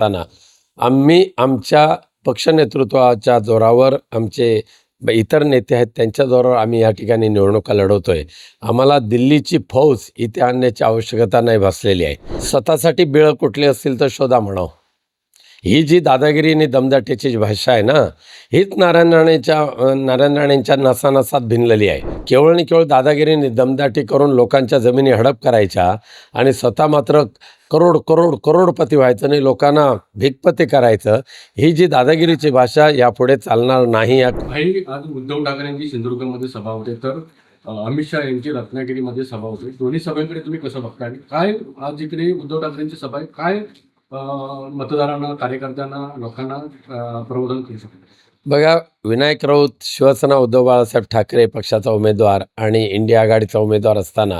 असताना आम्ही आमच्या पक्षनेतृत्वाच्या जोरावर आमचे इतर नेते आहेत त्यांच्या जोरावर आम्ही या ठिकाणी निवडणुका लढवतोय. आम्हाला दिल्लीची फौज इथे आणण्याची आवश्यकता नाही भासलेली आहे. स्वतःसाठी बिळं कुठली असतील तर शोधा म्हणावं. ही जी दादागिरी आणि दमदाटीची जी भाषा आहे ना हीच नारायण राणेच्या नारायण राणेंच्या नसानसात भिनलेली आहे. केवळ आणि केवळ दादागिरीने दमदाटी करून लोकांच्या जमिनी हडप करायच्या आणि स्वतः मात्र करोड करोड करोडपती व्हायचं आणि लोकांना भिकपती करायचं ही जी दादागिरीची भाषा यापुढे चालणार नाही या भाई आज उद्धव ठाकरेंची सिंधुदुर्गमध्ये सभा होते तर अमित शहा यांची रत्नागिरीमध्ये सभा होते. दोन्ही सभेकडे तुम्ही कसं बघताय? काय आज इकडे उद्धव ठाकरेंची सभा आहे? काय मतदारांना कार्यकर्त्यांना लोकांना प्रबोधन करू शकतो. बघा विनायक राऊत शिवसेना उद्धव बाळासाहेब ठाकरे पक्षाचा उमेदवार आणि इंडिया आघाडीचा उमेदवार असताना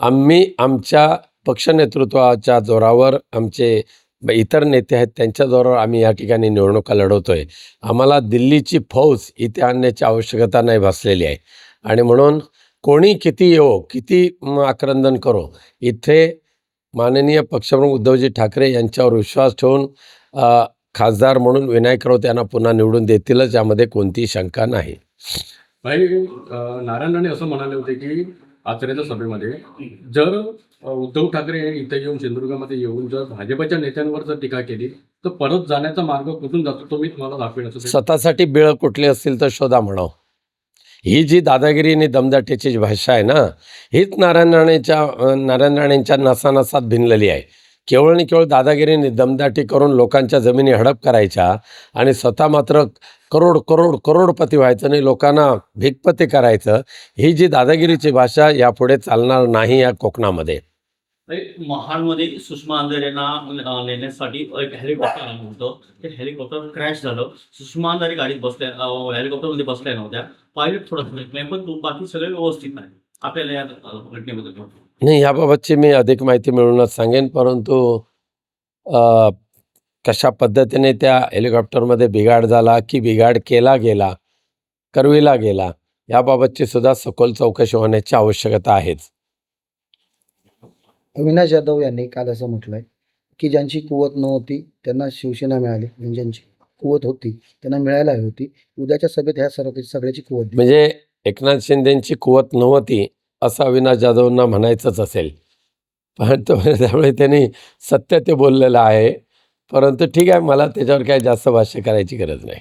आम्ही आमच्या पक्ष नेतृत्वाच्या जोरावर आमचे इतर नेते आहेत त्यांच्या जोरावर आम्ही या ठिकाणी निवडणुका लढवतोय. आम्हाला दिल्लीची फौज इथे आणण्याची आवश्यकता नाही भासलेली आहे. आणि म्हणून कोणी किती येवो किती आक्रंदन करो इथे माननीय पक्षप्रमुख उद्धवजी ठाकरे यांच्यावर विश्वास ठेवून खासदार म्हणून विनायक राऊत यांना पुन्हा निवडून देतीलच यामध्ये कोणतीही शंका नाही. भाई अ, नारायण राणे असं म्हणाले होते की आचरेच्या सभेमध्ये जर उद्धव ठाकरे इथे येऊन सिंधुदुर्गमध्ये येऊन जर भाजपच्या नेत्यांवर जर टीका केली तर परत जाण्याचा मार्ग कुठून जातो तो मी तुम्हाला दाखवेन स्वतःसाठी बिळं कुठली असतील तर शोधा म्हणावं. ही जी दादागिरी आणि दमदाटीची जी भाषा आहे ना हीच नारायण राणेच्या नारायण राणेंच्या नसानसात भिनलेली आहे. केवळ आणि केवळ दादागिरीने दमदाटी करून लोकांच्या जमिनी हडप करायच्या आणि स्वतः मात्र करोड करोड करोडपती व्हायचं आणि लोकांना भिकपती करायचं ही जी दादागिरीची भाषा यापुढे चालणार नाही या कोकणामध्ये. महाडमध्ये सुषमा अंधारे यांना नेण्यासाठी एक हेलिकॉप्टर आलं होतं. ते हेलिकॉप्टर क्रॅश झालं. सुषमा अंधारे गाडीत बसल्या हेलिकॉप्टरमध्ये बसल्या नव्हत्या. पायलट थोडा नाही पण बाकी सगळे व्यवस्थित नाही. आपल्याला या घटनेबद्दल नाही. याबाबतची मी अधिक माहिती मिळूनच सांगेन परंतु कशा पद्धतीने त्या हेलिकॉप्टरमध्ये बिघाड झाला की बिघाड केला गेला करविला गेला याबाबतची सुद्धा सखोल चौकशी होण्याची आवश्यकता आहेच. अविनाश जाधव यांनी काल असं म्हटलंय की ज्यांची कुवत नव्हती त्यांना शिवसेना मिळाली आणि ज्यांची कुवत होती त्यांना मिळायला हवी होती. उद्याच्या सभेत ह्या सर्व सगळ्याची कुवत म्हणजे एकनाथ शिंदेंची कुवत नव्हती असं अविनाश जाधवना म्हणायचंच असेल. पण तो त्यामुळे त्यांनी सत्य ते बोललेलं आहे. परंतु ठीक आहे मला त्याच्यावर काय जास्त भाष्य करायची गरज नाही.